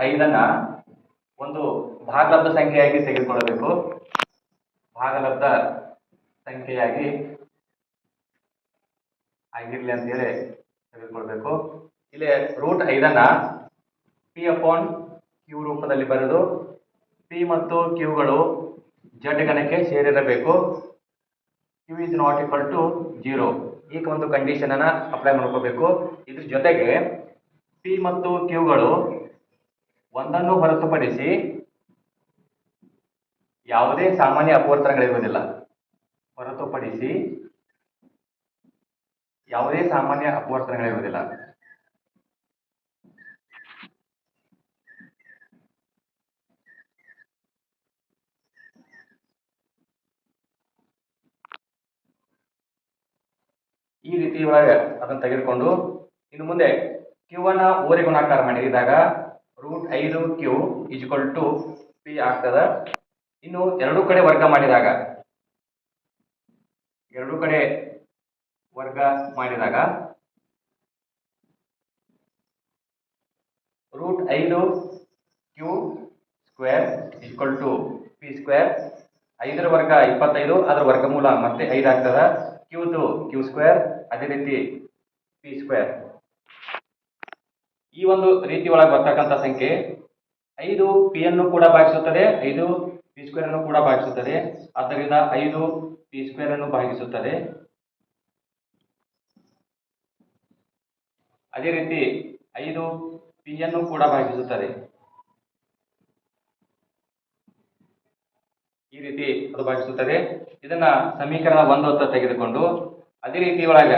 ಐದನ್ನ ಒಂದು ಭಾಗಲಬ್ಧ ಸಂಖ್ಯೆಯಾಗಿ ತೆಗೆದುಕೊಳ್ಳಬೇಕು. ಭಾಗಲಬ್ಧ ಸಂಖ್ಯೆಯಾಗಿ ಆಗಿರ್ಲಿ ಅಂತೇಳಿ ತೆಗೆದುಕೊಳ್ಬೇಕು. ಇಲ್ಲಿ ರೂಟ್ ಐದನ್ನ ಪಿ ಅಪಾನ್ ಕ್ಯೂ ರೂಪದಲ್ಲಿ ಬರೆದು ಪಿ ಮತ್ತು ಕ್ಯೂಗಳು ಜಡ್ ಗಣಕ್ಕೆ ಸೇರಿರಬೇಕು. Q is not equal to zero ಈಗ ಒಂದು ಕಂಡೀಷನ್ ಅನ್ನ ಅಪ್ಲೈ ಮಾಡ್ಕೋಬೇಕು. ಇದ್ರ ಜೊತೆಗೆ ಪಿ ಮತ್ತು ಕ್ಯೂಗಳು ಒಂದನ್ನು ಹೊರತುಪಡಿಸಿ ಯಾವುದೇ ಸಾಮಾನ್ಯ ಅಪವರ್ತನಗಳಿರುವುದಿಲ್ಲ. ಹೊರತುಪಡಿಸಿ ಯಾವುದೇ ಸಾಮಾನ್ಯ ಅಪವರ್ತನಗಳಿರುವುದಿಲ್ಲ. ಈ ರೀತಿ ಒಳಗೆ ಅದನ್ನು ತೆಗೆದುಕೊಂಡು ಇನ್ನು ಮುಂದೆ ಕ್ಯೂ ಅನ್ನ ಓರೆ ಗುಣಾಕಾರ ಮಾಡಿದಾಗ ರೂಟ್ ಐದು ಕ್ಯೂ ಇಜ್ವಲ್ ಟು ಪಿ ಆಗ್ತದ. ಇನ್ನು ಎರಡು ಕಡೆ ವರ್ಗ ಮಾಡಿದಾಗ, ಎರಡು ಕಡೆ ವರ್ಗ ಮಾಡಿದಾಗ ರೂಟ್ ಐದು Q square equal to P square ಐದರ ವರ್ಗ ಇಪ್ಪತ್ತೈದು, ಅದರ ವರ್ಗಮೂಲ ಮತ್ತೆ ಐದು ಆಗ್ತದ. ಕ್ಯೂದು ಕ್ಯೂ ಸ್ಕ್ವೇರ್ ಅದೇ ರೀತಿ ಪಿ ಸ್ಕ್ವೇರ್ ಈ ಒಂದು ರೀತಿ ಒಳಗೆ ಬರ್ತಕ್ಕಂಥ ಸಂಖ್ಯೆ ಐದು ಪಿ ಅನ್ನು ಕೂಡ ಭಾಗಿಸುತ್ತದೆ, ಐದು ಪಿ ಸ್ಕ್ವೇರ್ ಅನ್ನು ಕೂಡ ಭಾಗಿಸುತ್ತದೆ. ಆದ್ದರಿಂದ ಐದು ಪಿ ಸ್ಕ್ವೇರ್ ಅನ್ನು ಭಾಗಿಸುತ್ತದೆ. ಅದೇ ರೀತಿ ಐದು ಪಿ ಅನ್ನು ಕೂಡ ಭಾಗಿಸುತ್ತದೆ. ಈ ರೀತಿ ಅದು ಭಾಗಿಸುತ್ತದೆ. ಇದನ್ನ ಸಮೀಕರಣ ಒಂದು ಅಂತ ತೆಗೆದುಕೊಂಡು ಅದೇ ರೀತಿ ಒಳಗ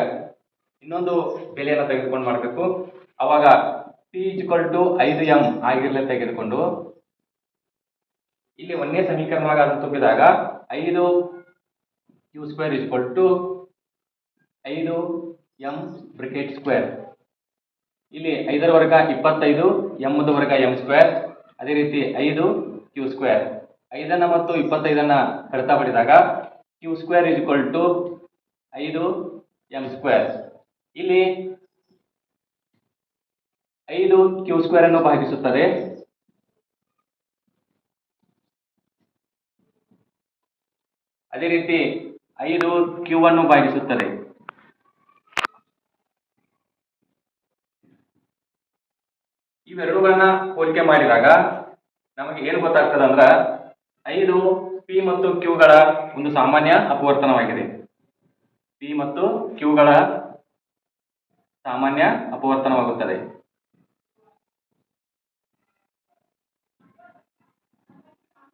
ಇನ್ನೊಂದು ಬೆಲೆಯನ್ನು ತೆಗೆದುಕೊಂಡು ಮಾಡಬೇಕು. ಅವಾಗ ಪಿ ಇಜ್ವಲ್ ಟು ಐದು ಎಂ ಆಗಿರಲಿ ತೆಗೆದುಕೊಂಡು ಇಲ್ಲಿ ಒಂದೇ ಸಮೀಕರಣವಾಗಿ ಅದನ್ನು ತುಂಬಿದಾಗ ಐದು ಕ್ಯೂ ಸ್ಕ್ವೇರ್ ಇಜ್ವಲ್ ಟು ಐದು ಎಂ ಬ್ರಿಕೆಟ್ ಸ್ಕ್ವೇರ್ ಇಲ್ಲಿ ಐದರ ವರ್ಗ ಇಪ್ಪತ್ತೈದು ಎಮ್ಮದ ವರ್ಗ ಎಂ ಸ್ಕ್ವೇರ್ ಅದೇ ರೀತಿ ಐದು ಕ್ಯೂ ಸ್ಕ್ವೇರ್ ಐದನ್ನು ಮತ್ತು ಇಪ್ಪತ್ತೈದನ್ನು ಕಡಿತ ಮಾಡಿದಾಗ ಕ್ಯೂ ಸ್ಕ್ವೇರ್ ಇಸ್ ಟು ಐದು ಎಂ ಸ್ಕ್ವೇರ್ ಇಲ್ಲಿ ಐದು ಕ್ಯೂ ಸ್ಕ್ವೇರ್ ಅನ್ನು ಭಾಗಿಸುತ್ತದೆ. ಅದೇ ರೀತಿ ಐದು ಕ್ಯೂ ಅನ್ನು ಭಾಗಿಸುತ್ತದೆ. ಇವೆರಡುಗಳನ್ನ ಹೋಲಿಕೆ ಮಾಡಿದಾಗ ನಮಗೆ ಏನು ಗೊತ್ತಾಗ್ತದೆ ಅಂದ್ರ ಐದು ಪಿ ಮತ್ತು ಕ್ಯೂಗಳ ಒಂದು ಸಾಮಾನ್ಯ ಅಪವರ್ತನವಾಗಿದೆ. ಪಿ ಮತ್ತು ಕ್ಯೂಗಳ ಸಾಮಾನ್ಯ ಅಪವರ್ತನವಾಗುತ್ತದೆ.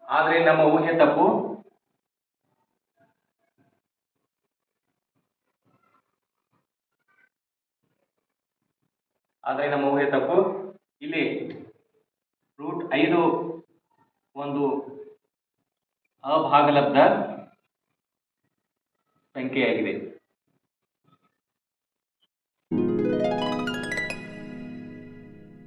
ಆದರೆ ನಮ್ಮ ಊಹೆ ತಪ್ಪು. ಆದರೆ ನಮ್ಮ ಊಹೆ ತಪ್ಪು. ಇಲ್ಲಿ ರೂಟ್ ಐದು ಒಂದು ಅಭಾಗಲಬ್ಧ ಸಂಖ್ಯೆಯಾಗಿದೆ.